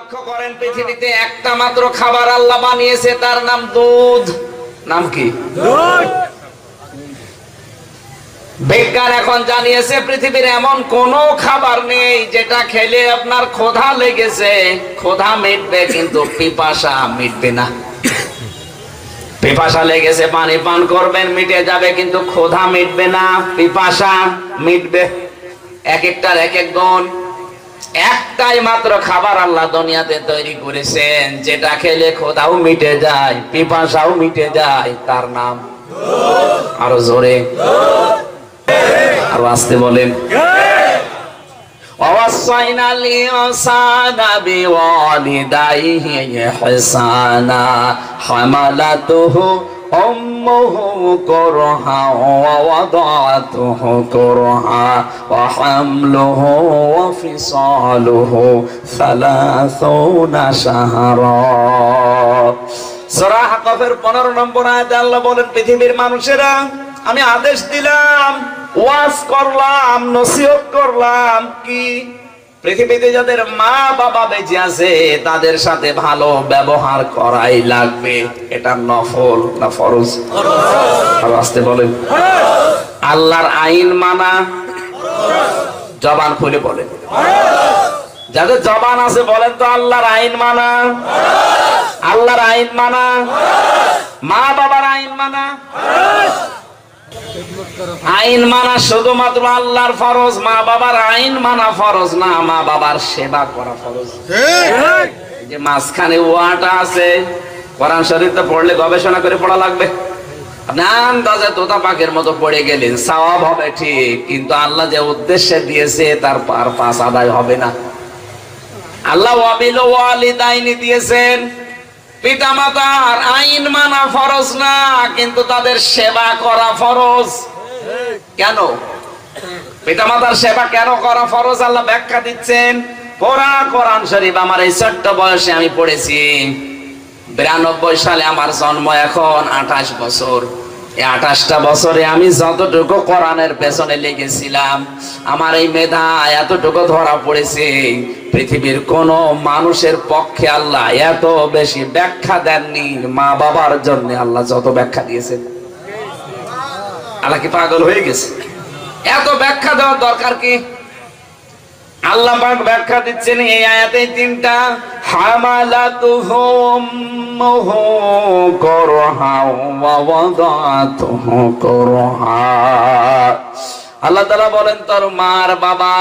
লক্ষ্য করেন পৃথিবীতে একটা মাত্র খাবার আল্লাহ বানিয়েছে তার নাম দুধ। নাম কি? বিজ্ঞান এখন জানিয়েছে পৃথিবীর এমন কোন খাবার নেই যেটা খেলে আপনার ক্ষোধা লেগেছে। ক্ষোধা মিটবে কিন্তু পিপাসা মিটবে না। পিপাসা লেগেছে পানি পান করবেন মিটে যাবে কিন্তু ক্ষোধা মিটবে না পিপাসা মিটবে। এক একটার এক এক গুণ। একটাই মাত্র খাবার আল্লাহ দুনিয়াতে তৈরি করেছেন যেটা খেলে ক্ষোধাও মিটে যায় পিপাসাও মিটে যায় তার নাম আরো জোরে আরো আসতে বলেন ووصينا الإنسان بوالديه إحسانا حملته أمه كرها ووضعته كرها وحمله وفصاله ثلاثون شهرا সূরা কফের 15 নম্বর আয়াতে আল্লাহ বলেন পৃথিবীর মানুষেরা আমি আদেশ দিলাম ওয়াজ করলাম নসিহত করলাম কি পৃথিবীতে যাদের মা বাবা বেঁচে আছে, তাদের সাথে ভালো ব্যবহার করাই লাগবে। এটা নফল না ফরজ? আসতে বলেন। আল্লাহর আইন মানা, জবান খুলে বলেন। যাদের জবান আছে, বলেন তো আল্লাহর আইন মানা। আল্লাহর আইন মানা। মা বাবার আইন মানা। আইন মানা শুধুমাত্র আল্লাহর ফরজ মা বাবার আইন মানা ফরজ না মা বাবার সেবা করা ফরজ। যে মাঝখানে ওয়াটা আছে কোরআন শরীফতে পড়লে গবেষণা করে পড়া লাগবে। আপনি আন্দাজে তোতা পাকের মতো পড়ে গেলেন সওয়াব হবে ঠিক কিন্তু আল্লাহ যে উদ্দেশ্যে দিয়েছে তার পার পাস আদায় হবে না। আল্লাহ ওয়াবিল ওয়ালিদাইনি দিয়েছেন। পিতা মাতার আইন মানা ফরজ না, কিন্তু তাদের সেবা করা ফরজ। কেন? পিতা মাতার সেবা কেন করা ফরজ? আল্লাহ ব্যাখ্যা দিচ্ছেন পড়া কোরআন শরীফ, আমার এই ছোট্ট বয়সে আমি পড়েছি। বিরানব্বই সালে আমার জন্ম এখন, আঠাশ বছর। আঠাশটা বছরে আমি যতটুকু কোরআনের পেছনে লেগেছিলাম, আমার এই মেধা এতটুকু ধরা পড়েছে। পৃথিবীর কোন মানুষের পক্ষে আল্লাহ এত বেশি ব্যাখ্যা দেননি, মা বাবার জন্য আল্লাহ যত ব্যাখ্যা দিয়েছেন। আল্লাহ কি পাগল হয়ে গেছে? এত ব্যাখ্যা দেওয়ার দরকার কি? আল্লাহ ব্যাখ্যা দিচ্ছেন এই আয়াতে তিনটা। উম্মুহু করহা ওয়া ওয়াদাতুহু করহা আল্লাহ তাআলা বলেন, তোর মার বাবা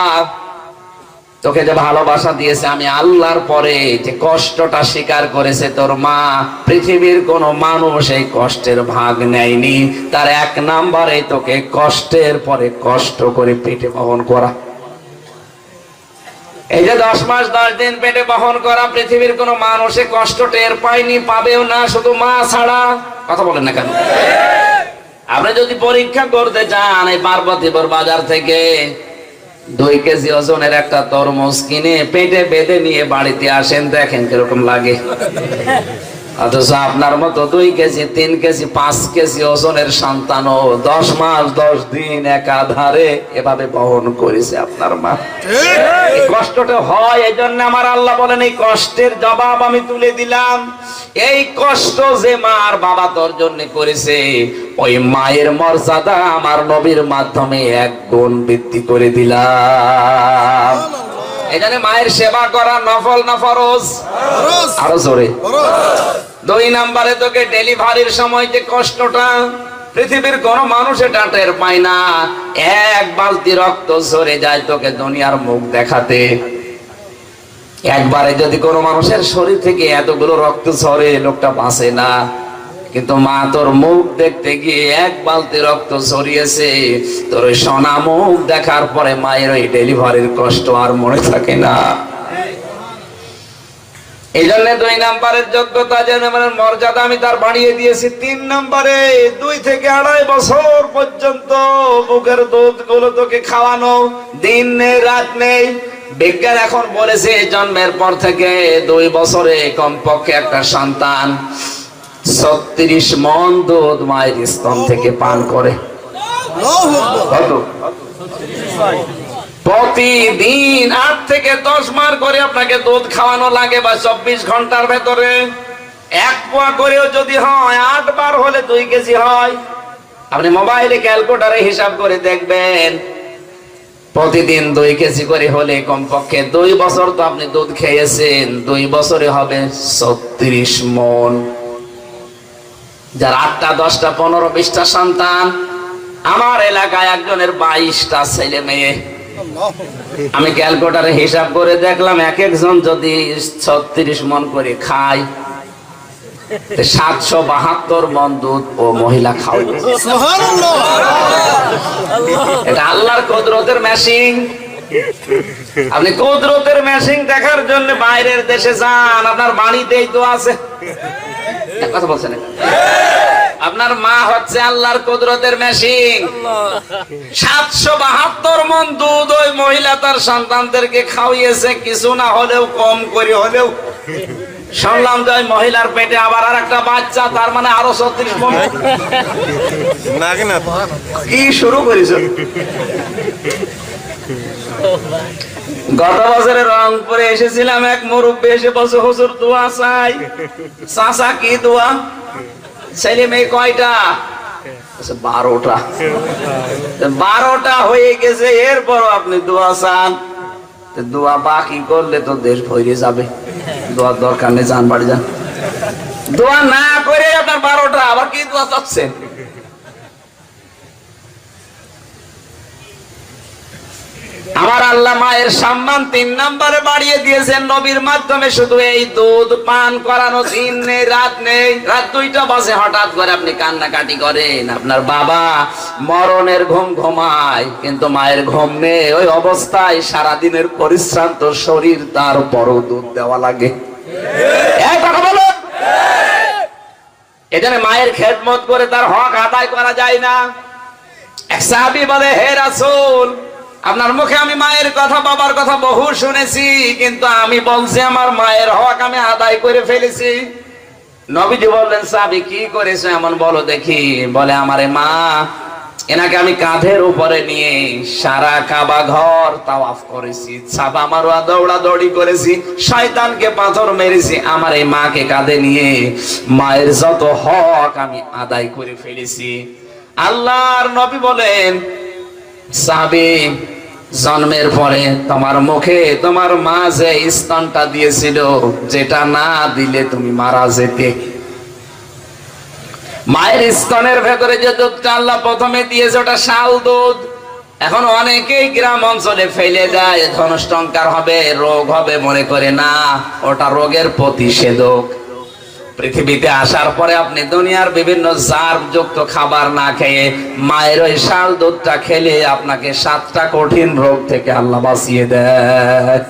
তোকে যে ভালোবাসা দিয়েছে, আমি আল্লাহর পরে যে কষ্টটা স্বীকার করেছে, তোর মা পৃথিবীর কোন মানুষ এই কষ্টের ভাগ নেয়নি। তার এক নাম্বারে তোকে কষ্টের পরে কষ্ট করে পেটে বহন করা। এই যে দশ মাস, দশ দিন পেটে বহন করা পৃথিবীর কোন মানুষে কষ্ট টের পায়নি, পাবেও না, শুধু মা ছাড়া। কথা বলেন না কেন? আপনি যদি পরীক্ষা করতে চান এই পার্বতীপুর বাজার থেকে, দুই কেজি ওজনের একটা তরমুজ কিনে পেটে বেঁধে নিয়ে বাড়িতে আসেন, দেখেন কীরকম লাগে। অথচ আপনার মতো দুই কেজি তিন কেজি পাঁচ কেজি ওজনের সন্তানও দশ মাস দশ দিন একাধারে এভাবে বহন করেছে আপনার মা। এই কষ্টটা হয় এই জন্য আমার আল্লাহ বলেন এই কষ্টের জবাব আমি তুলে দিলাম। এই কষ্ট যে মার বাবা তোর জন্য করেছে ওই মায়ের মর্যাদা আমার নবীর মাধ্যমে এক গুণ বৃদ্ধি করে দিলাম। এই মায়ের সেবা করা নফল না ফরজ? আরও জোরে। দুই নাম্বারে তোকে ডেলিভারির সময় যে কষ্টটা পৃথিবীর কোন মানুষ এটা টের পায় না, এক বালতি রক্ত ঝরে যায় তোকে দুনিয়ার মুখ দেখাতে। একবারে যদি কোনো মানুষের শরীর থেকে এতগুলো রক্ত ঝরে, লোকটা বাঁচে না। কিন্তু মা, তোর মুখ দেখতে গিয়ে এক বালতি রক্ত ঝরিয়েছে। তোর সোনা মুখ দেখার পরে মায়ের ওই ডেলিভারির কষ্ট আর মনে থাকে না। এই জন্য দুই নাম্বারের যোগ্যতা যেন মানে মর্যাদা আমি তার বাড়িয়ে দিয়েছি তিন নাম্বারে। দুই থেকে আড়াই বছর পর্যন্ত বুকের দুধগুলো তোকে খাওয়ানো দিন নেই রাত নেই। বিজ্ঞান এখন বলেছে জন্মের পর থেকে দুই বছরে কমপক্ষে একটা সন্তান ছত্রিশ মন দুধ মায়ের স্তন থেকে পান করে। কত? প্রতিদিন আট থেকে দশ মার করে আপনাকে দুধ খাওয়ানো লাগে বা চব্বিশ ঘণ্টার ভেতরে। এক পোয়া করেও যদি হয়, আট বার হলে দুই কেজি হয়। আপনি মোবাইলে ক্যালকুলেটারে হিসাব করে দেখবেন, প্রতিদিন দুই কেজি করে হলে কমপক্ষে দুই বছর তো আপনি দুধ খেয়েছেন, দুই বছরে হবে ছত্রিশ মন। যার আটটা, দশটা, পনেরো, বিশটা সন্তান, আমার এলাকায় একজনের বাইশটা ছেলে মেয়ে। আমি ক্যালকুলেটারে হিসাব করে দেখলাম এক একজন যদি ছত্রিশ মন করে খায় সাতশো বাহাত্তর মন দুধ ও মহিলা খাওয়াবে এটা আল্লাহর কুদরতের মেশিন আপনি কুদরতের মেশিন দেখার জন্য বাইরের দেশে যান আপনার বাড়িতেই তো আছে। কথা বলছেন? আপনার মা হচ্ছে আল্লাহর কুদরতের মেশিন। সাতশো বাহাত্তর মন দুধ ওই মহিলা তার সন্তানদেরকে খাওয়িয়েছে কিছু না হলেও কম করে হলেও। শুনলাম যে মহিলার পেটে আবার আর একটা বাচ্চা তার মানে আরও ছত্রিশ মন। কি শুরু করেছ? গত বছরে রংপুরে এসেছিলাম এক মুরব্বী এসে বলছে হুজুর দোয়া চাই। চাচা কি দোয়া? ছেলে মেয়ে কয়টা? বারোটা। বারোটা হয়ে গেছে এরপর আপনি দোয়া চান। দোয়া বাকি করলে তো দেশ ভরে যাবে। দোয়ার দরকার নেই যান বাড়ি যান। দোয়া না করে আপনার বারোটা, আবার কি দোয়া চাচ্ছেন আমার আল্লাহ মায়ের সম্মান তিন নম্বরে বাড়িয়ে দিয়েছেন, নবীর মাধ্যমে শুধু এই দুধ, পান করানো দিন নেই, রাত নেই। রাত দুইটা বাজে, হঠাৎ করে আপনি কান্নাকাটি করেন। আপনার বাবা মরণের ঘুম ঘুমায়, কিন্তু মায়ের ঘুম নেই। ওই অবস্থায় সারা দিনের পরিশ্রান্ত শরীর তার বড় দুধ দেওয়া লাগে। এখানে মায়ের খেদমত করে তার হক আদায় করা যায় না। এক সাহাবী বলে, হে রাসূল আপনার মুখে আমি মায়ের কথা, বাবার কথা বহু শুনেছি, কিন্তু আমি বলছি আমার মায়ের হক আমি আদায় করে ফেলেছি। নবীজি বললেন সাহাবী কি করেছে এমন বলো দেখি। বলে, আমারে মা, এনাকে আমি কাঁধের উপরে নিয়ে সারা কাবা ঘর তাওয়াফ করেছি, ছাপা মারুয়া, দৌড়া দৌড়ি করেছি, শয়তানকে পাথর মেরেছি, আমার এই মাকে কাঁধে নিয়ে মায়ের যত হক আমি আদায় করে ফেলেছি। আল্লাহর নবী বলেন সাহাবী জন্মের পরে তোমার মুখে তোমার মা যে স্তনটা দিয়েছিল, যেটা না দিলে তুমি মারা যেতে। মায়ের স্তনের ভেতরে যে দুধটা আল্লাহ প্রথমে দিয়েছে, ওটা শাল দুধ। এখন অনেকেই গ্রাম অঞ্চলে ফেলে দেয় ধনষ্টঙ্কার হবে, রোগ হবে, মনে করে না, ওটা রোগের প্রতিষেধক। পৃথিবীতে আসার পরে আপনি দুনিয়ার বিভিন্ন জার্ম যুক্ত খাবার না খেয়ে মায়ের ওই শাল দুধটা খেলে আপনাকে সাতটা কঠিন রোগ থেকে আল্লাহ বাঁচিয়ে দেয়।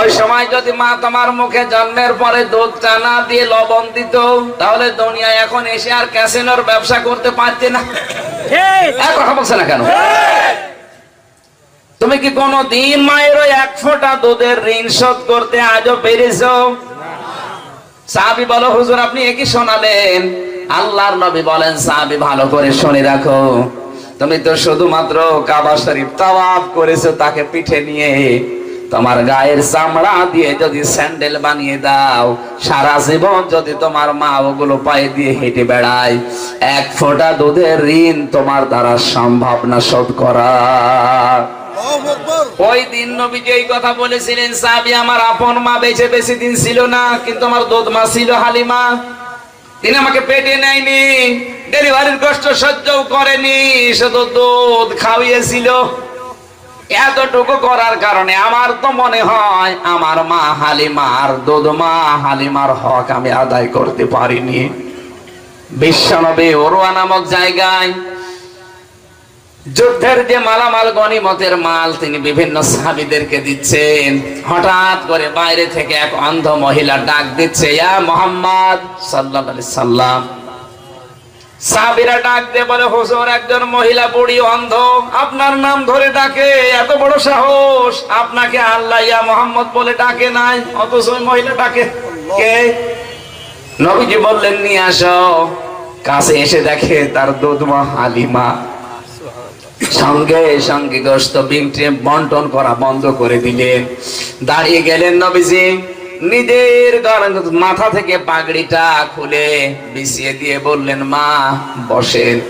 ওই সময় যদি মা তোমার মুখে জন্মের পরে দুধটা না দিয়ে লবণ দিত তাহলে দুনিয়ায় এখন এসে আর ক্যাসিনোর ব্যবসা করতে পারতে না। কথা বলছে না কেন? তুমি কি কোনো দিন মায়ের ওই এক ফোঁটা দুধের ঋণ শোধ করতে আজও পেরেছ? সাহাবি বলো, হুজুর, আপনি একই শোনালেন? আল্লাহর নবী বলেন, সাহাবি, ভালো করে শুনে রাখো। তুমি তো শুধুমাত্র কাবা শরীফ তাওয়াফ করেছ, তাকে পিঠে নিয়ে। তোমার গায়ের চামড়া দিয়ে যদি স্যান্ডেল বানিয়ে দাও, সারা জীবন যদি তোমার মা ওগুলো পায়ে দিয়ে হেঁটে বেড়ায়, এক ফোঁটা দুধের ঋণ তোমার দ্বারা সম্ভব না শোধ করা। ওই দিন নবীজি এই কথা বলেছিলেন, সাহাবি, আমার আপন মা বেঁচে বেশি দিন ছিল না, কিন্তু আমার দুধ মা ছিল হালিমা। তিনি আমাকে পেটে নেয়নি, ডেলিভারির কষ্ট সহ্যও করেনি, শুধু দুধ খাওয়িয়েছিল। এতটুকু করার কারণে আমার তো মনে হয়, আমার মা হালিমার দুধ মা হালিমার হক আমি আদায় করতে পারিনি। বিশ্বনবী ওরোয়া নামক জায়গায় যুদ্ধের যে মালামাল গনিমতের মাল তিনি বিভিন্ন সাহাবিদেরকে দিচ্ছেন। হঠাৎ করে বাইরে থেকে এক অন্ধ মহিলা ডাক দিচ্ছে, ইয়া মোহাম্মদ! আলাইহি সাল্লাম। ডাক দিয়ে বলে, হুজুর, একজন মহিলা বুড়ি অন্ধ, আপনার নাম ধরে ডাকে, এত বড় সাহস, আপনাকে আল্লাহ ইয়া মোহাম্মদ বলে ডাকে নাই, অথচ মহিলা ডাকে কে? নবীজি বললেন, নিয়ে আসো। কাছে এসে দেখে তার দুধমা হালিমা। সঙ্গে সঙ্গে গোস্ত বিংটে বন্টন করা বন্ধ করে দিলেন দাঁড়িয়ে গেলেন নবীজি, নিজের মাথা থেকে পাগড়িটা খুলে বিছিয়ে দিয়ে বললেন, মা, বসেন।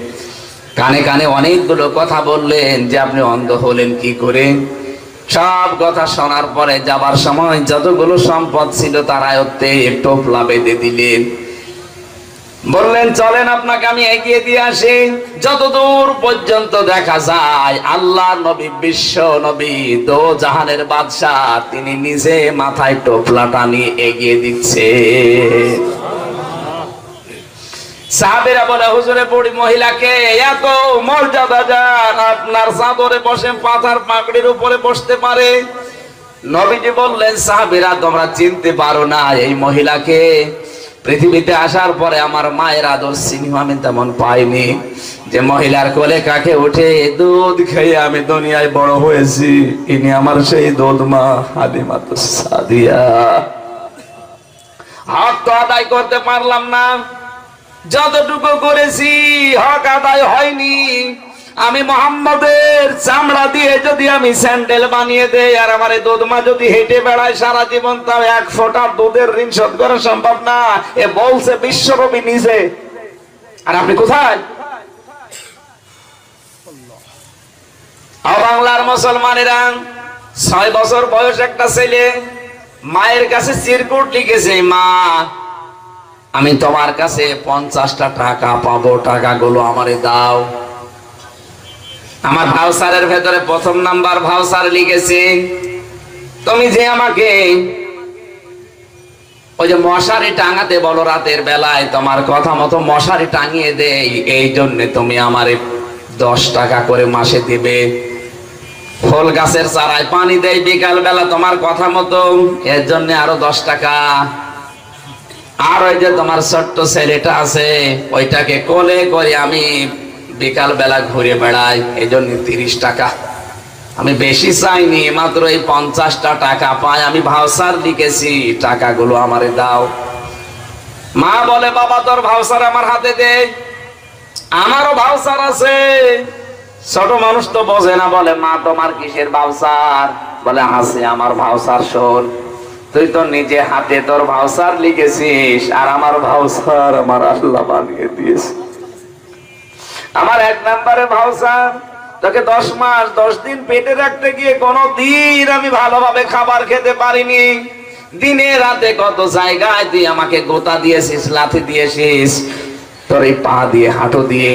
কানে কানে অনেকগুলো কথা বললেন, যে আপনি অন্ধ হলেন কি করে? সব কথা শোনার পরে যাবার সময় যতগুলো সম্পদ ছিল তার আয়ত্তে টোপলা বেঁধে দিলেন। বললেন, চলেন আপনাকে আমি এগিয়ে দিয়ে আসি। যতদূর পর্যন্ত দেখা যায়, আল্লাহ নবী, বিশ্ব নবী, দো জাহানের বাদশাহ, তিনি নিজে মাথায় টোপলাটা নিয়ে এগিয়ে দিচ্ছে। সাহাবেরা বলে, হুজুরে, বুড়ি মহিলাকে এত মর্যাদা যান আপনার চাদরে বসে পাথার পাকড়ির উপরে বসতে পারে? নবীজি বললেন, সাহাবেরা, তোমরা চিনতে পারো না, এই মহিলাকে পৃথিবীতে আসার পরে আমার মায়ের আদর সিনেমা আমি তেমন পাইনি। যে মহিলার কোলে কাকে উঠে দুধ খেয়ে আমি দুনিয়ায় বড় হয়েছি, ইনি আমার সেই দুধ মা হালিমা তো সাদিয়া। হক তো আদায় করতে পারলাম না, যতটুকু করেছি হক আদায় হয়নি। আমি মোহাম্মদের চামড়া দিয়ে যদি আমি স্যান্ডেল বানিয়ে দেই আর আমার দুধমা যদি হেঁটে বেড়ায় সারা জীবন, তাও এক ফোঁটা দুধের ঋণ শোধ করা সম্ভব না। এ বলছে বিশ্বকবি নিজে। আর আপনি কোথায়? বাংলার মুসলমানেরা, ছয় বছর বয়স একটা ছেলে, মায়ের কাছে চিরকুট লিখেছে, মা, আমি তোমার কাছে পঞ্চাশটা টাকা পাবো, টাকাগুলো আমারে দাও। আমার ভাউসারের ভেতরে প্রথম নাম্বার ভাউসার লিখেছে, তুমি যে আমাকে ওই যে মশারি টাঙাতে বলো রাতের বেলায়, তোমার কথা মতো মশারি টাঙিয়ে দেই, এই জন্য তুমি আমার দশ টাকা করে মাসে দিবে। ফুল গাছের চারায় পানি দেয় বিকাল বেলা তোমার কথা মতো, এর জন্য আরও দশ টাকা। আর ওই যে তোমার ছোট্ট ছেলেটা আছে, ওইটাকে কোলে করে আমি বিকাল বেলা ঘুরে বেড়ায় এই জন্য তিরিশ টাকা। আমি বেশি চাইনি, মাত্র এই পঞ্চাশটা টাকা পাই। আমি ভাউসার লিখেছি, টাকাগুলো আমারে দাও। মা বলে, বাবা, তোর ভাউসার আমার হাতে দে। আমারও ভাউসার আছে। ছোট মানুষ তো বোঝে না, বলে, মা, তোমার কিসের ভাউসার বলে, আছে আমার ভাউসার শোন। তুই তো নিজে হাতে তোর ভাউসার লিখেছিস, আর আমার ভাউসার আমার আল্লাহ বানিয়ে দিয়েছে। আমার এক নম্বরে ভাউসার তোকে দশ মাস, দশ দিন পেটে রাখতে গিয়ে কোনো দিন আমি ভালোভাবে খাবার খেতে পারিনি। দিনে রাতে কত জায়গায় তুই আমাকে গোতা দিয়েছিস, লাথি দিয়েছিস, তোর এই পা দিয়ে হাঁটু দিয়ে।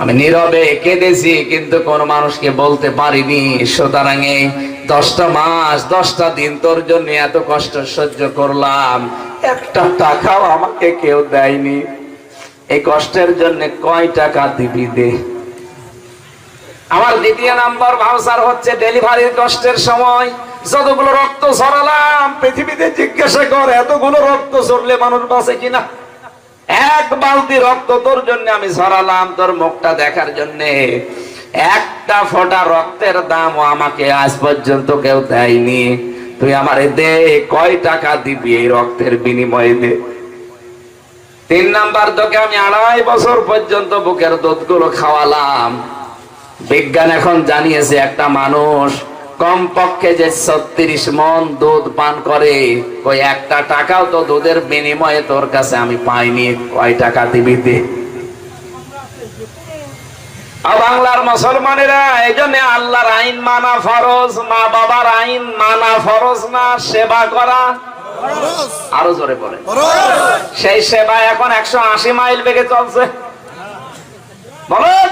আমি নীরবে কেঁদেছি, কিন্তু কোন মানুষকে বলতে পারিনি। সুতরাং এই দশটা মাস, দশটা দিন তোর জন্য এত কষ্ট সহ্য করলাম। একটা টাকাও আমাকে কেউ দেয়নি। এই কষ্টের জন্য কয় টাকা দিবি দে? আমার দ্বিতীয় নাম্বার ভাউসার হচ্ছে ডেলিভারির কষ্টের সময়। যতগুলো রক্ত ছড়ালাম, পৃথিবীতে জিজ্ঞাসা কর, এতগুলো রক্ত ছড়লে মানুষ বাঁচে কিনা? এক বালতি রক্ত তোর জন্য আমি ছড়ালাম, তোর মুখটা দেখার জন্য। একটা ফোঁটা রক্তের দাম আমাকে আজ পর্যন্ত কেউ দেয়নি। তুই আমারে দে, কয় টাকা দিবি এই রক্তের বিনিময়ে দে? তিন নাম্বার তোকে আমি আড়াই বছর পর্যন্ত বুকের দুধগুলো খাওয়ালাম। বিজ্ঞান এখন জানিয়েছে একটা মানুষ কমপক্ষে যে ছত্রিশ মন দুধ পান করে, ওই একটা টাকাও তো দুধের বিনিময়ে তোর কাছে আমি পাইনি। কয় টাকা দিবি বাংলার মুসলমানেরা এই জন্য আল্লাহর আইন মানা ফরজ মা বাবার আইন মানা ফরজ না, সেবা করা আরও জোরে পড়ে সেই সেবা এখন একশো আশি মাইল বেগে চলছে। বলেন।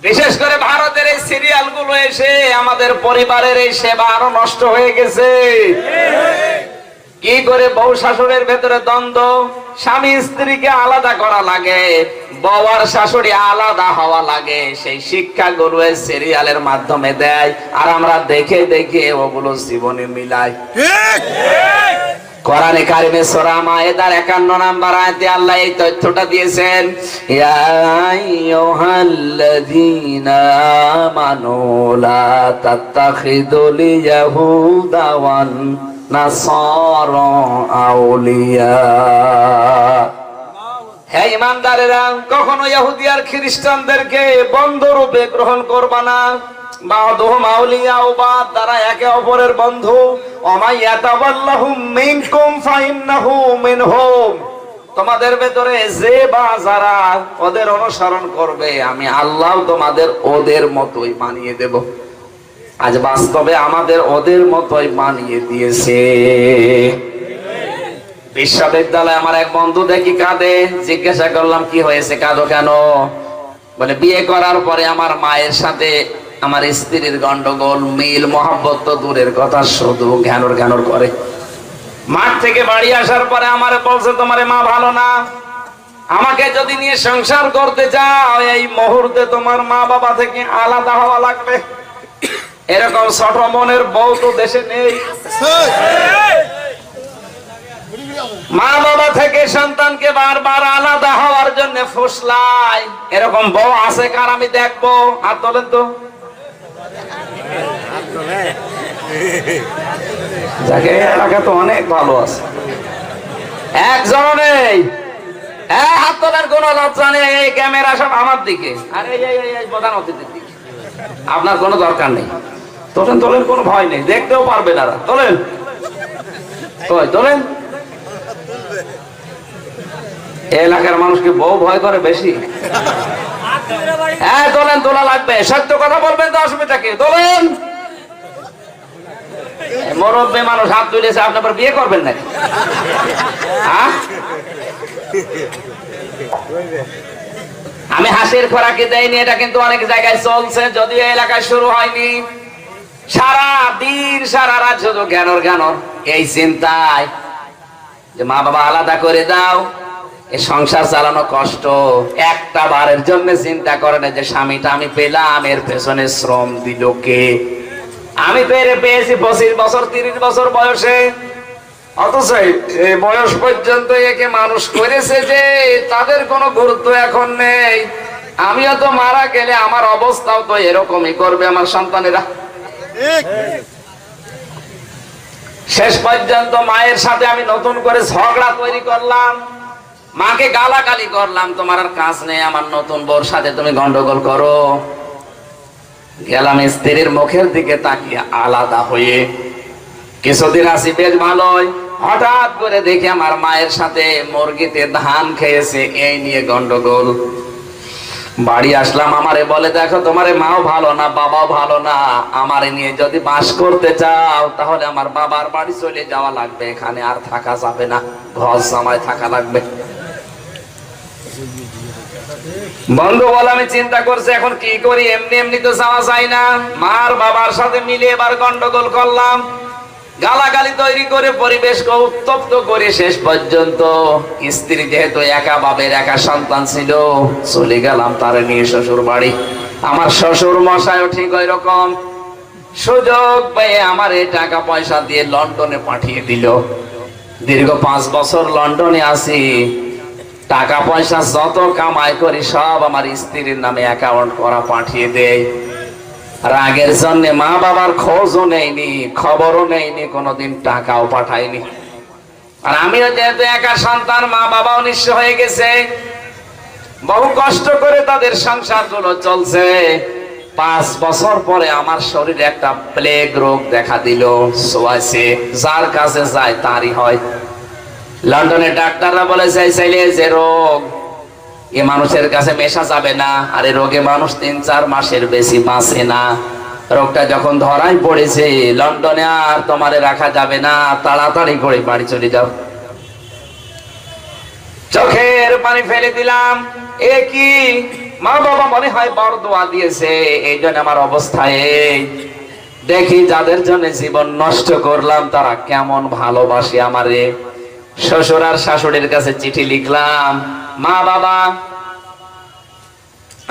বিশেষ করে ভারতের এই সিরিয়ালগুলো এসে আমাদের পরিবারের এই সেবা আরও নষ্ট হয়ে গেছে। কি করে বউ শাশুড়ের ভেতরে দ্বন্দ্ব? স্বামী স্ত্রীকে আলাদা করা লাগে বউয়ার শাশুড়ি আলাদা হওয়া লাগে। সেই শিক্ষা এই সিরিয়ালের মাধ্যমে দেয় আর আমরা দেখে দেখে ওগুলো জীবনে মিলাই। কোরআনে কারিমে সূরা মায়েদার 51 নাম্বার আয়াতে আল্লাহ এই তথ্যটা দিয়েছেন ইয়া আইয়ুহাল্লাযীনা আমানু লা তাত্তাখিদুল ইয়াহুদা ওয়ান নাসারা আউলিয়া। হ্যাঁ ইমানদারেরা, কখনো ইহুদি আর খ্রিস্টানদেরকে বন্ধ রূপে গ্রহণ করবা না। তোমাদের ভেতরে যে বা যারা ওদের অনুসরণ করবে, আমি আল্লাহ তোমাদের ওদের মতোই বানিয়ে দেব। আজ বাস্তবে আমাদের ওদের মতোই মানিয়ে দিয়েছে। বিশ্ববিদ্যালয়ে আমার এক বন্ধু দেখি কাঁদে, জিজ্ঞাসা করলাম, কি হয়েছে? কাঁদো কেন? বলে, বিয়ে করার পরে আমার মায়ের সাথে আমার স্ত্রীর গন্ডগোল, মিল, মহাব্বত দূরের কথা, শুধু ঘ্যানোর ঘ্যানোর করে। মাঠ থেকে বাড়ি আসার পরে আমার বলছে, তোমার মা ভালো না? আমাকে যদি নিয়ে সংসার করতে চাও, এই মুহূর্তে তোমার মা বাবা থেকে আলাদা হওয়া লাগবে। এরকম ছোট মনের বউ তো দেশে নেই। মা বাবা থেকে সন্তানকে বারবার আলাদা হওয়ার জন্য ফুসলাই। এরকম বউ আছে কার আমি দেখব? আর তোলেন তো। যাকে এলাকা তো অনেক ভালো আছে। একজন নেই হ্যাঁ হাত তোলার কোন লজ্জা নেই এই ক্যামেরা সব আমার দিকে। আরে এই প্রধান অতিথির দিকে। আপনার কোনো দরকার নেই। তোলেন তোলেন, কোনো ভয় নেই। দেখতেও পারবে না তোলেন। তোলেন? এলাকার মানুষকে বউ ভয় করে বেশি। হ্যাঁ তোলেন, তোলা লাগবে। সত্য কথা বলবেন তো অসুবিধা কি? তোলেন। এই মানুষ হাত তুলেছে আপনি আবার বিয়ে করবেন নাকি? হ্যাঁ? আমি হাসির খোরাকি দেয়নি এটা কিন্তু অনেক জায়গায় চলছে, যদিও এলাকায় শুরু হয়নি। সারা দিন, সারা রাত শুধু জ্ঞানর জ্ঞানর এই চিন্তায় যে মা বাবা আলাদা করে দাও এই সংসার চালানো কষ্ট। একটা বারের জন্য চিন্তা করে না যে স্বামীটা আমি পেলাম, এর পেছনে শ্রম দিল কে? আমি পেরে পেয়েছি পঁচিশ বছর, তিরিশ বছর বয়সে। অথচ বয়স পর্যন্ত একে মানুষ করেছে যে তাদের কোনো গুরুত্ব এখন নেই। আমিও তো মারা গেলে আমার অবস্থাও তো এরকমই করবে আমার সন্তানেরা। শেষ পর্যন্ত মায়ের সাথে আমি নতুন করে ঝগড়া তৈরি করলাম। মাকে গালাগালি করলাম, তোমার আর কাজ নেই, আমার নতুন বোর সাথে তুমি গন্ডগোল করো। গেলাম স্ত্রীর মুখের দিকে তাকিয়ে আলাদা হয়ে কিছুদিন আসি বেশ ভালোই। হঠাৎ করে দেখি আমার মায়ের সাথে মুরগিতে ধান খেয়েছে, এই নিয়ে গন্ডগোল। বাড়ি আসলাম আমারে বলে, দেখো, তোমারে মাও ভালো না, বাবাও ভালো না। আমারে নিয়ে যদি বাস করতে চাও, তাহলে আমার বাবার বাড়ি চলে যাওয়া লাগবে। এখানে আর থাকা যাবে না, ঘর সময় থাকা লাগবে। বন্ধু বলে আমি চিন্তা করছি, এখন কি করি? এমনি এমনি তো যাওয়া যায় না। মার বাবার সাথে মিলে এবার গন্ডগোল করলাম। গালাগালি তৈরি করে পরিবেশকে উত্তপ্ত করে শেষ পর্যন্ত স্ত্রী যেহেতু একা বাবের একা সন্তান ছিল, চলে গেলাম তার নিয়ে শ্বশুর বাড়ি। আমার শ্বশুর মশাইও ঠিক ওই রকম সুযোগ পেয়ে আমার এই টাকা পয়সা দিয়ে লন্ডনে পাঠিয়ে দিল। দীর্ঘ পাঁচ বছর লন্ডনে আছি। টাকা পয়সা যত কামাই করি, সব আমার স্ত্রীর নামে অ্যাকাউন্ট করা পাঠিয়ে দেয়। রাগের জন্য মা বাবার খোঁজও নেয়নি, খবরও নেয়নি, কোনোদিন টাকাও পাঠায়নি। আর আমিও যেহেতু একা সন্তান, মা বাবাও নিঃস্ব হয়ে গেছে। বহু কষ্ট করে তাদের সংসারগুলো চলছে। পাঁচ বছর পরে আমার শরীরে একটা প্লেগ রোগ দেখা দিল সোয়াইছে যার কাছে যায় তারই হয়। লন্ডনের ডাক্তাররা বলেছে চাইলে যে রোগ এ মানুষের কাছে মেশা যাবে না। আর এ রোগে মানুষ তিন, চার মাসের বেশি বাঁচে না। রোগটা যখন ধরাই পড়েছে, লন্ডনে আর তোমারে রাখা যাবে না। তাড়াতাড়ি করে বাড়ি চলে যাও। চোখের পানি ফেলে দিলাম। এ কি? মা বাবা মনে হয় বড় দোয়া দিয়েছে। এই জন্য আমার অবস্থায়। দেখি যাদের জন্য জীবন নষ্ট করলাম, তারা কেমন ভালোবাসে আমারে। শ্বশুর আর শাশুড়ির কাছে চিঠি লিখলাম। মা বাবা,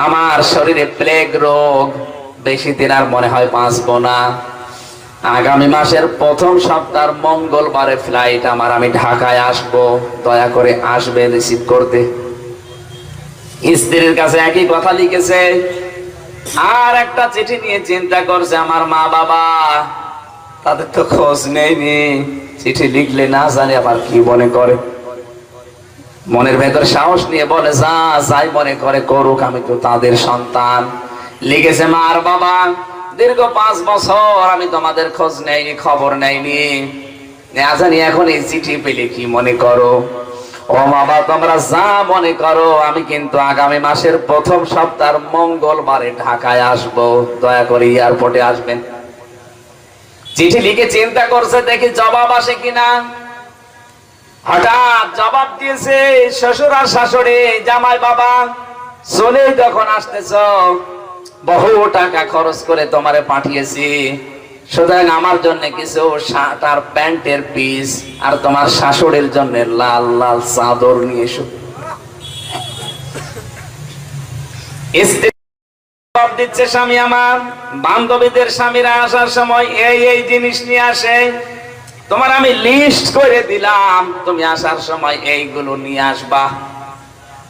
আমার শরীরে প্লেগ রোগ, বেশি দিন আর মনে হয় বাঁচবো না। আগামী মাসের প্রথম সপ্তাহ মঙ্গলবারে ফ্লাইট আমার, আমি ঢাকায় আসব। দয়া করে আসবে রিসিভ করতে। স্ত্রীর কাছে একই কথা লিখেছে, আর একটা চিঠি নিয়ে চিন্তা করছে আমার মা বাবা। তাদের তো খোঁজ নেয়নি। চিঠি লিখলে না জানি আবার কি মনে করে। মনের ভেতর সাহস নিয়ে বলে, যা, যাই মনে করে করুক, আমি তো তাদের সন্তান। লিখেছে মা আর বাবা, দীর্ঘ পাঁচ বছর আমি তোমাদের খোঁজ নেইনি, খবর নেইনি। জানি এখন এই চিঠি পেলে কি মনে করো? ও বাবা, তোমরা যা মনে করো, আমি কিন্তু আগামী মাসের প্রথম সপ্তাহের মঙ্গলবারে ঢাকায় আসব। দয়া করে এয়ারপোর্টে আসবেন। চিঠি লিখে চিন্তা করছে, দেখি জবাব আসে কিনা। হঠাৎ জবাব দিয়েছে, শ্বশুর আর শাশুড়ি, জামাই বাবা, চলে যখন আসতেছ, বহু টাকা খরচ করে তোমারে পাঠিয়েছি। সুতরাং আমার জন্য কিছু আর প্যান্টের পিস আর তোমার শাশুড়ির জন্য লাল লাল চাদর নিয়ে এসো। জবাব দিচ্ছে স্বামী আমার, বান্ধবীদের স্বামীরা আসার সময় এই এই জিনিস নিয়ে আসে। তোমার আমি লিস্ট করে দিলাম। তুমি আসার সময় এইগুলো নিয়ে আসবা।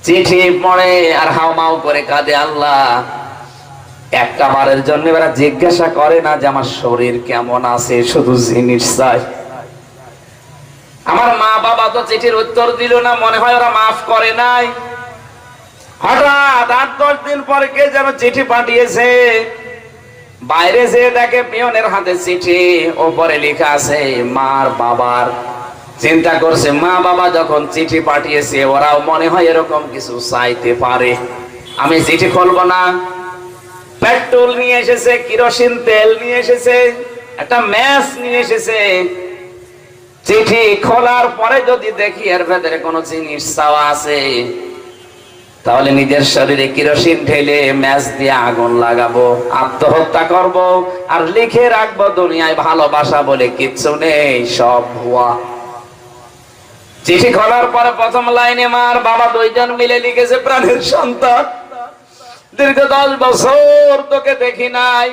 চিঠি পড়ে আর হাওমাও করে কাঁদে আল্লাহ। একটা বারের জন্য জিজ্ঞাসা করে না যে আমার শরীর কেমন আছে, শুধু জিনিস চাই। আমার মা বাবা তো চিঠির উত্তর দিল না, মনে হয় ওরা মাফ করে নাই। হঠাৎ আট দশ দিন পরে কে যেন চিঠি পাঠিয়েছে। বাইরে যে দেখে পিয়নের হাতে চিঠি, ওপরে লেখা আছে, মার বাবার। চিন্তা করছে, মা বাবা যখন চিঠি পাঠিয়েছে, ওরাও মনে হয় এরকম কিছু চাইতে পারে। আমি চিঠি খুলবো না। পেট্রোল নিয়ে এসেছে, কিরোসিন তেল নিয়ে এসেছে, একটা ম্যাচ নিয়ে এসেছে। চিঠি খোলার পরে যদি দেখি এর ভেতরে কোনো জিনিস চাওয়া আছে তাহলে নিজের শরীরে কিরোসিন ঢেলে ম্যাচ দিয়ে আগুন লাগাবো, আত্মহত্যা করব, আর লিখে রাখব, দুনিয়ায় ভালোবাসা বলে কিচ্ছু নেই, সব ভুয়া। চিঠি খোলার পরে প্রথম লাইনে মার বাবা দুইজন মিলে লিখেছে প্রাণের সন্তান। দীর্ঘ দশ বছর তোকে দেখি নাই।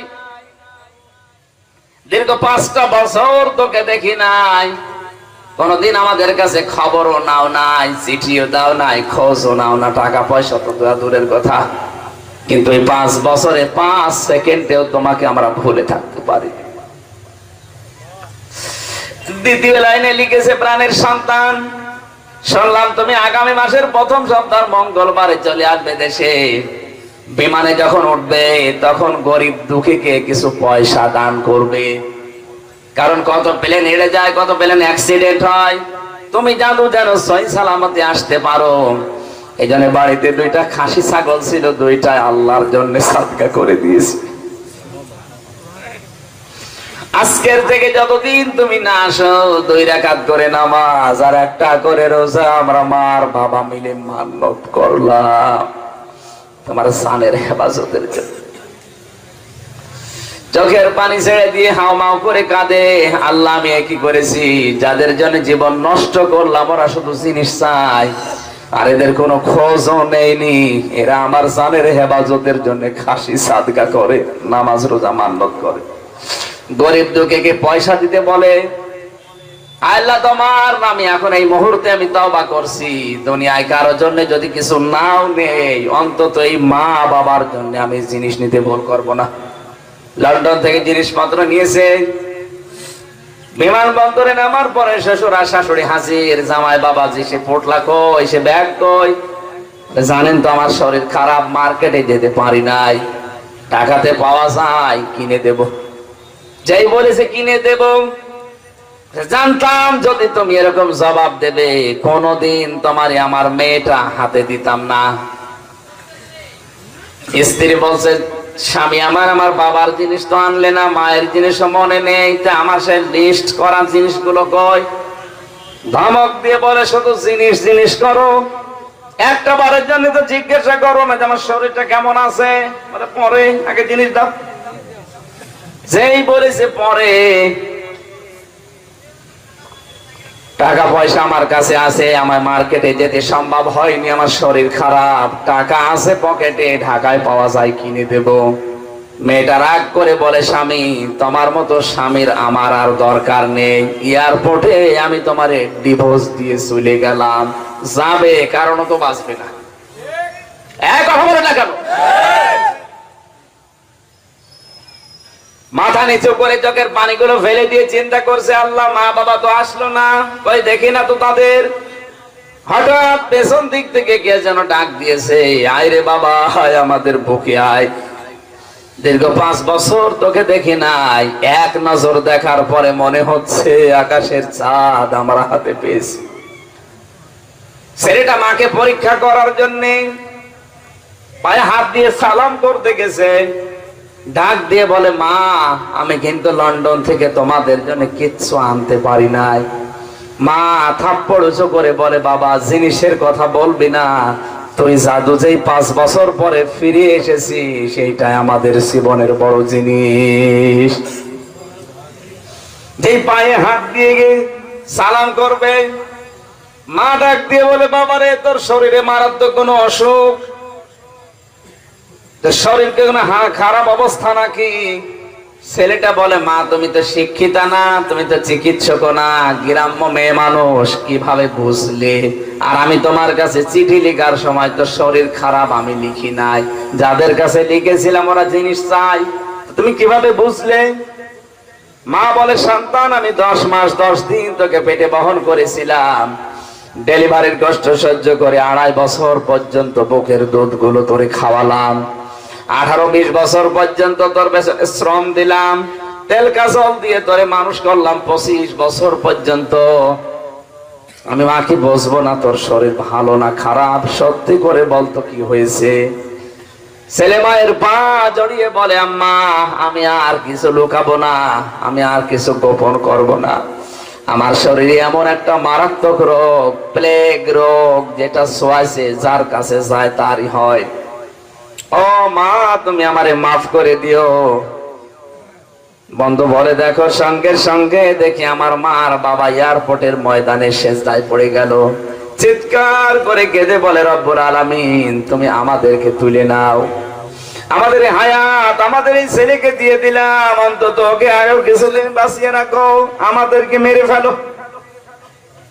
দীর্ঘ পাঁচটা বছর তোকে দেখি নাই। কোনদিন আমাদের কাছে খবরও নাও নাই, চিঠিও দাও নাই, খোঁজও নাও না, টাকা পয়সা তো দূরের কথা। কিন্তু এই পাঁচ বছরে, পাঁচ সেকেন্ডেও তোমাকে আমরা ভুলে থাকতে পারি। দ্বিতীয় লাইনে লিখেছে, প্রাণের সন্তান, শুনলাম তুমি আগামী মাসের প্রথম সপ্তাহ মঙ্গলবারে চলে আসবে দেশে। বিমানে যখন উঠবে, তখন গরিব দুঃখীকে কিছু পয়সা দান করবে। কারণ কত প্লেন হেরে যায়, কত প্লেন অ্যাক্সিডেন্ট হয়। তুমি জানো যেন সই সালামতে আসতে পারো। এই জন্য বাড়িতে দুইটা খাসি ছাগল ছিল, দুইটা আল্লাহর জন্য সাদকা করে দিয়েছি। আজকের থেকে যতদিন তুমি না আসো, দুই রাকাত করে নামাজ আর একটা করে রোজা আমরা মার বাবা মিলে মান্নত করলাম। তোমার সানের হেফাজতের জন্য। চোখের পানি ছেড়ে দিয়ে হাওমাও করে কাঁদে। আল্লাহ, আমি কি করেছি। যাদের জন্য জীবন নষ্ট করলাম, ওরা শুধু জিনিস চাই আর এদের কোনো খোঁজও নেইনি এরা আমার জানের হেফাজতের জন্য খাসি সাদকা করে, নামাজ রোজা মান্নত করে। গরিব দুঃখে পয়সা দিতে বলে, আল্লাহ, তোমার আমি এখন এই মুহূর্তে আমি তবা করছি। দুনিয়ায় কারও জন্য যদি কিছু নাও নেই, অন্তত এই মা বাবার জন্য আমি জিনিস নিতে ভুল করব না। লন্ডন থেকে জিনিসপত্র নিয়েছে। বিমানবন্দরে নামার পরে শ্বশুর আর শাশুড়ি হাসির জামাই বাবাজি, সে পোটলা কই, সে ব্যাগ কই? জানেন তো আমার শরীর খারাপ, মার্কেটে যেতে পারি নাই। টাকাতে পাওয়া যায়, কিনে দেব। যাই বলেছে, কিনে দেব। জানতাম যদি তুমি এরকম জবাব দেবে, কোনদিন তোমার আমার মেয়েটা হাতে দিতাম না। স্ত্রী বলছে স্বামী আমার আমার বাবার জিনিস তো আনলে না, মায়ের জিনিস মনে নেই। তা আমার সে লিস্ট করা জিনিসগুলো কয় ধমক দিয়ে বলে, শুধু জিনিস জিনিস করো। একটা বারের জন্য তো জিজ্ঞাসা করো না যে আমার শরীরটা কেমন আছে। পরে, আগে জিনিস দাও। যেই বলেছে পরে টাকা পয়সা আমার কাছে আছে আমার মার্কেটে যেতে সম্ভব হয়নি, আমার শরীর খারাপ। টাকা আছে পকেটে, ঢাকায় পাওয়া যায়, কিনে দেব। মেয়েটা রাগ করে বলে, স্বামী, তোমার মতো স্বামীর আমার আর দরকার নেই। এয়ারপোর্টে আমি তোমারে ডিভোর্স দিয়ে চলে গেলাম। যাবে কারণ তো বাঁচবে না। এক কথা বলে না কেন? মাথা নিচু করে চোখের পানিগুলো ফেলে দিয়ে চিন্তা করছে, আল্লাহ, মা বাবা তো আসলো না। ওই দেখি না তো তাদের। হঠাৎ পেছন দিক থেকে কে যেন ডাক দিয়েছে, আয় রে বাবা, আয় আমাদের বুকে আয়। দীর্ঘ পাঁচ বছর তোকে দেখি নাই। এক নজর দেখার পরে মনে হচ্ছে আকাশের চাঁদ আমার হাতে পেয়েছি। ছেলেটা মাকে পরীক্ষা করার জন্যে পায়ে হাত দিয়ে সালাম করতে গেছে। ডাক দিয়ে বলে, মা, আমি কিন্তু লন্ডন থেকে তোমাদের জন্য কিচ্ছু আনতে পারি নাই। মা থাপ্পড় উঁচু করে বলে, বাবা, জিনিসের কথা বলবি না। তুই জাদু যেই পাঁচ বছর পরে ফিরে এসেছি, সেইটাই আমাদের জীবনের বড় জিনিস। যেই পায়ে হাত দিয়ে গিয়ে সালাম করবে, মা ডাক দিয়ে বলে, বাবারে, তোর শরীরে মারাত্মক কোনো অসুখ? শরীরকে হা- খারাপ অবস্থা নাকি? ছেলেটা বলে, মা, তুমি তো শিক্ষিতা না, তুমি তো চিকিৎসক না, গ্রাম্য মেয়ে মানুষ, কীভাবে বুঝলে? আর আমি তোমার কাছে চিঠি লেখার সময় তো শরীর খারাপ, আমি লিখি নাই। যাদের কাছে লিখেছিলাম, ওরা জিনিস চাই তুমি কীভাবে বুঝলে? মা বলে, সন্তান, আমি দশ মাস, দশ দিন তোকে পেটে বহন করেছিলাম। ডেলিভারির কষ্ট সহ্য করে আড়াই বছর পর্যন্ত বুকের দুধগুলো তোরে খাওয়ালাম। আঠারো বিশ বছর পর্যন্ত তোর পেছনে শ্রম দিলাম, তেল কাজল দিয়ে তোরে মানুষ করলাম পঁচিশ বছর পর্যন্ত। আমি মাকে বসবো না, তোর শরীর ভালো না, খারাপ? সত্যি করে বলতো কি হয়েছে? ছেলে মায়ের পা জড়িয়ে বলে, আম্মা, আমি আর কিছু লুকাবো না, আমি আর কিছু গোপন করব না। আমার শরীরে এমন একটা মারাত্মক রোগ, প্লেগ রোগ, যেটা সোয়াইছে যার কাছে যায় তারই হয়। ও মা, তুমি আমারে মাফ করে দিও। বন্ধু, বলে দেখো, সঙ্গে সঙ্গে দেখি আমার মার বাবা এয়ারপোর্টের ময়দানে শেষদায় পড়ে গেল। চিৎকার করে কেঁদে বলে রব্বুর আলামিন, তুমি আমাদেরকে তুলে নাও। আমাদের হায়াত, আমাদের এই ছেলেকে দিয়ে দিলাম। অন্তত ওকে আরও কিছুদিন বাঁচিয়ে রাখো। আমাদেরকে মেরে ফেলো।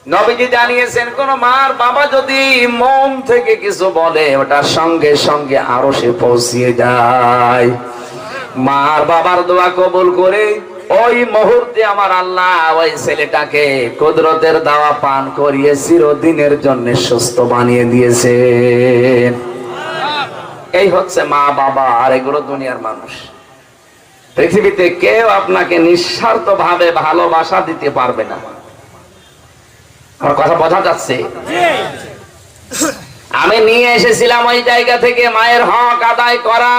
নবীজি জানিয়েছেন, কোন মার বাবা যদি মন থেকে কিছু বলে ওটার সঙ্গে সঙ্গে আরও সে পৌঁছিয়ে যায়। মার বাবার দোয়া কবুল করে ওই মুহূর্তে আমার আল্লাহ ওই ছেলেটাকে কুদরতের দাওয়া পান করিয়ে চিরদিনের জন্য সুস্থ বানিয়ে দিয়েছে এই হচ্ছে মা বাবা আর এগুলো দুনিয়ার মানুষ। পৃথিবীতে কেউ আপনাকে নিঃস্বার্থ ভাবে ভালোবাসা দিতে পারবে না। আমার কথা বোঝা যাচ্ছে। আমি নিয়ে এসেছিলাম ওই জায়গা থেকে মায়ের হক আদায় করা।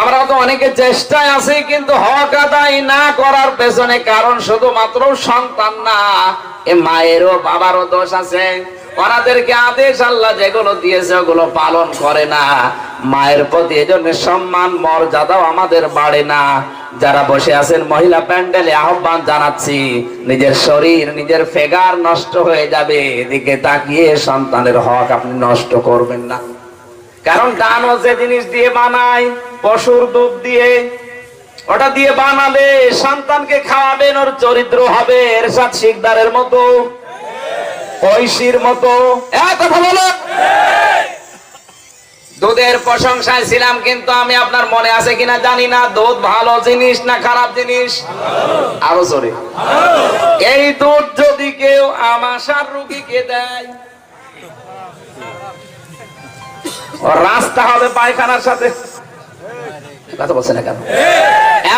আমরা তো অনেকে চেষ্টায় আছি, কিন্তু হক আদায় না করার পেছনে কারণ শুধুমাত্র সন্তান না, এ মায়েরও বাবারও দোষ আছে। ওনাদেরকে আদেশ আল্লাহ যেগুলো দিয়েছে ওগুলো পালন করে না। মায়ের প্রতি এজন্য সম্মান, মর্যাদাও আমাদের বাড়ে না। যারা বসে আছেন, মহিলা প্যান্ডেলে আহ্বান জানাচ্ছি, নিজের শরীর, নিজের ফেগার নষ্ট হয়ে যাবে, এদিকে তাকিয়ে সন্তানের হক আপনি নষ্ট করবেন না। কারণ ডানো যে জিনিস দিয়ে বানায়, পশুর দুধ দিয়ে, ওটা দিয়ে বানালে সন্তানকে খাওয়াবেন, ওর চরিত্র হবে, এরশাদ শিকদারের মতো। ঐশীর মতো। কথা বলো। দুধের প্রশংসায় ছিলাম কিন্তু আমি আপনার মনে আছে কিনা জানি না। দুধ ভালো জিনিস না খারাপ জিনিস? আরও জোরে। এই দুধ যদি কেউ আমাশার রুগীকে দেয় রাস্তা হবে পায়খানার সাথে। কথা বলছে না কেন?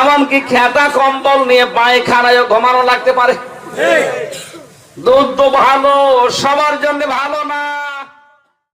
এমনকি খেতা কম্বল নিয়ে পায়খানায় ঘুমানো লাগতে পারে। দুধ তো ভালো সবার জন্য ভালো না।